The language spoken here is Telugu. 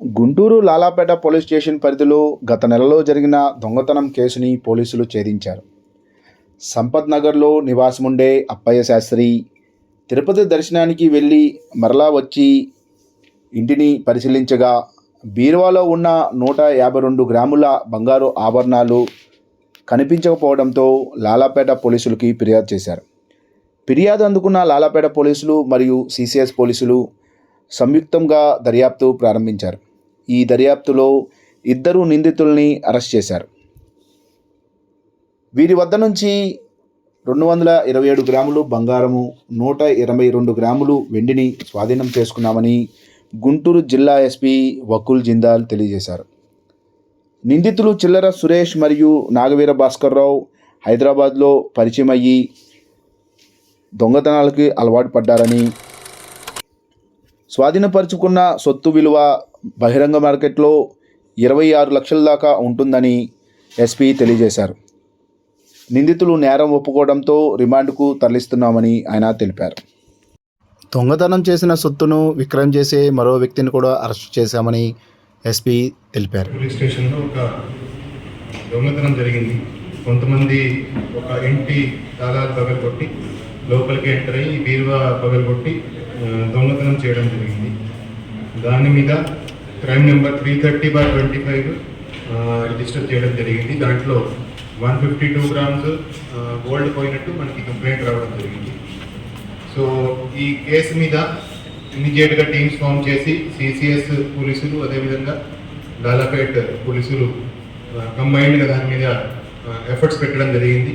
గుంటూరు లాలాపేట పోలీస్ స్టేషన్ పరిధిలో గత నెలలో జరిగిన దొంగతనం కేసుని పోలీసులు ఛేదించారు. సంపత్ నగర్లో నివాసముండే అప్పయ్య శాస్త్రి తిరుపతి దర్శనానికి వెళ్ళి మరలా వచ్చి ఇంటిని పరిశీలించగా బీరువాలో ఉన్న నూట యాభై రెండు గ్రాముల బంగారు ఆభరణాలు కనిపించకపోవడంతో లాలాపేట పోలీసులకి ఫిర్యాదు చేశారు. ఫిర్యాదు అందుకున్న లాలాపేట పోలీసులు మరియు సిసిఎస్ పోలీసులు సంయుక్తంగా దర్యాప్తు ప్రారంభించారు. ఈ దర్యాప్తులో ఇద్దరు నిందితుల్ని అరెస్ట్ చేశారు. వీరి వద్ద నుంచి రెండు వందల ఇరవై ఏడు గ్రాములు బంగారము నూట ఇరవై రెండు గ్రాములు వెండిని స్వాధీనం చేసుకున్నామని గుంటూరు జిల్లా ఎస్పీ వకుల్ జిందాల్ తెలియజేశారు. నిందితులు చిల్లర సురేష్ మరియు నాగవీర భాస్కర్రావు హైదరాబాద్లో పరిచయం అయ్యి దొంగతనాలకి అలవాటు పడ్డారని స్వాధీనపరుచుకున్న సొత్తు విలువ బహిరంగ మార్కెట్లో ఇరవై ఆరు లక్షల దాకా ఉంటుందని ఎస్పీ తెలియజేశారు. నిందితులు నేరం ఒప్పుకోవడంతో రిమాండ్కు తరలిస్తున్నామని ఆయన తెలిపారు. దొంగతనం చేసిన సొత్తును విక్రయం చేసే మరో వ్యక్తిని కూడా అరెస్ట్ చేశామని ఎస్పీ తెలిపారు. పోలీస్ స్టేషన్లో ఒక దొంగతనం జరిగింది. కొంతమంది ఒక ఇంటి తాళాలు పగలగొట్టి లోపలికి ఎంటర్ అయ్యి బీరువా పగలగొట్టి దొంగతనం చేయడం జరిగింది. దాని మీద crime number three thirty by twenty five register చేయడం జరిగింది. దాంట్లో one fifty two grams gold పోయినట్టు మనకి కంప్లైంట్ రావడం జరిగింది. సో ఈ కేసు మీద ఇమీడియట్గా టీమ్స్ ఫామ్ చేసి సిసిఎస్ పోలీసులు అదేవిధంగా లాలాపేట్ పోలీసులు uh, కంబైన్డ్గా దాని మీద uh, ఎఫర్ట్స్ పెట్టడం జరిగింది.